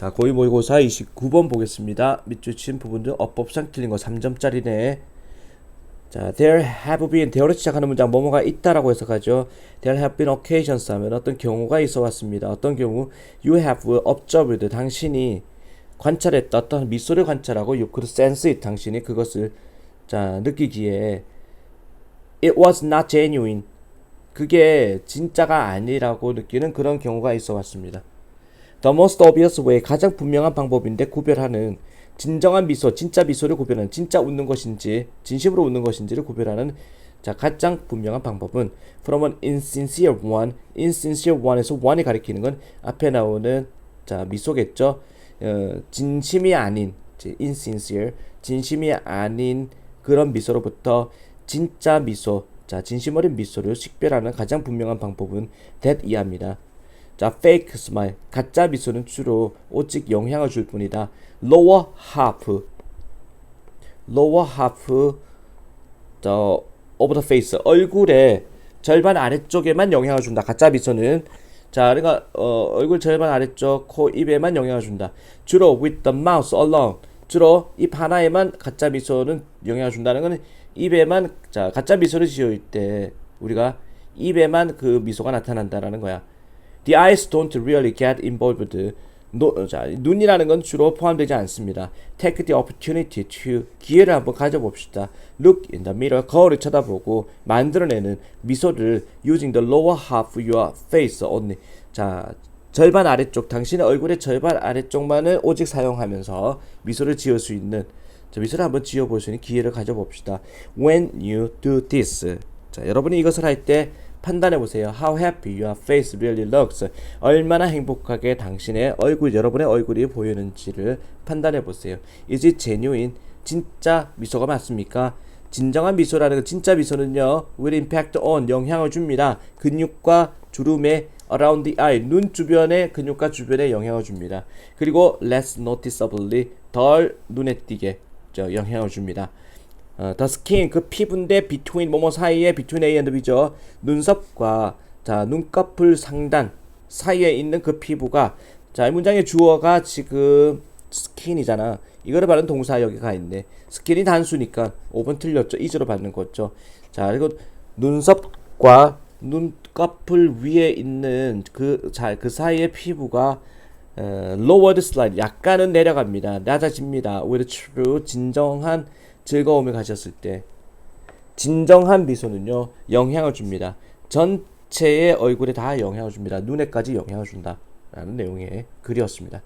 자, 고위 모의고사 29번 보겠습니다. 밑줄 친 부분 중 어법상 틀린 거 3점짜리네. 자, there have been, there로 시작하는 문장 뭐뭐가 있다라고 해석하죠. There have been occasions 하면 어떤 경우가 있어 왔습니다. 어떤 경우 you have observed 당신이 관찰했다 어떤 미소를 관찰하고 you could sense it 당신이 그것을 자 느끼기에 it was not genuine 그게 진짜가 아니라고 느끼는 그런 경우가 있어 왔습니다. The most obvious way 가장 분명한 방법인데 구별하는 진정한 미소, 진짜 미소를 구별하는 진짜 웃는 것인지 진심으로 웃는 것인지를 구별하는 자 가장 분명한 방법은 from an insincere one, insincere one에서 one이 가리키는 건 앞에 나오는 자 미소겠죠. 어, 진심이 아닌 insincere, 진심이 아닌 그런 미소로부터 진짜 미소, 자 진심 어린 미소를 식별하는 가장 분명한 방법은 that 이하입니다. 자, fake smile. 가짜 미소는 주로 오직 영향을 줄 뿐이다. lower half. lower half 저 of the face. 얼굴의 절반 아래쪽에만 영향을 준다. 가짜 미소는 자, 그러니까 어, 얼굴 절반 아래쪽 코 입에만 영향을 준다. 주로 with the mouth alone. 주로 입 하나에만 가짜 미소는 영향을 준다는 것은 입에만 자, 가짜 미소를 지을 때 우리가 입에만 그 미소가 나타난다라는 거야. The eyes don't really get involved. 노, 자, 눈이라는 건 주로 포함되지 않습니다. Take the opportunity to 기회를 한번 가져봅시다. Look in the mirror. 거울을 쳐다보고 만들어내는 미소를 using the lower half of your face only. 자, 절반 아래쪽, 당신의 얼굴의 절반 아래쪽만을 오직 사용하면서 미소를 지을 수 있는 자, 미소를 한번 지어볼 수 있는 기회를 가져봅시다. When you do this. 자, 여러분이 이것을 할때 판단해 보세요. How happy your face really looks. 얼마나 행복하게 당신의 얼굴, 여러분의 얼굴이 보이는지를 판단해 보세요. Is it genuine? 진짜 미소가 맞습니까? 진정한 미소라는 건 진짜 미소는요. will impact on 영향을 줍니다. 근육과 주름에 around the eye 눈 주변의 근육과 주변에 영향을 줍니다. 그리고 less noticeably 덜 눈에 띄게 저 영향을 줍니다. 어, skin 그 피부인데 between 뭐뭐 사이에 between A and B죠. 눈썹과 자 눈꺼풀 상단 사이에 있는 그 피부가 자 이 문장의 주어가 지금 skin이잖아. 이거를 받는 동사 여기 가 있네. 스킨이 단수니까 5번 틀렸죠. 이즈로 받는 거죠. 자 그리고 눈썹과 눈꺼풀 위에 있는 그자그 사이의 피부가 어, lowered slightly 약간은 내려갑니다. 낮아집니다. with true 진정한 즐거움을 가졌을 때 진정한 미소는요 영향을 줍니다. 전체의 얼굴에 다 영향을 줍니다. 눈에까지 영향을 준다라는 내용의 글이었습니다.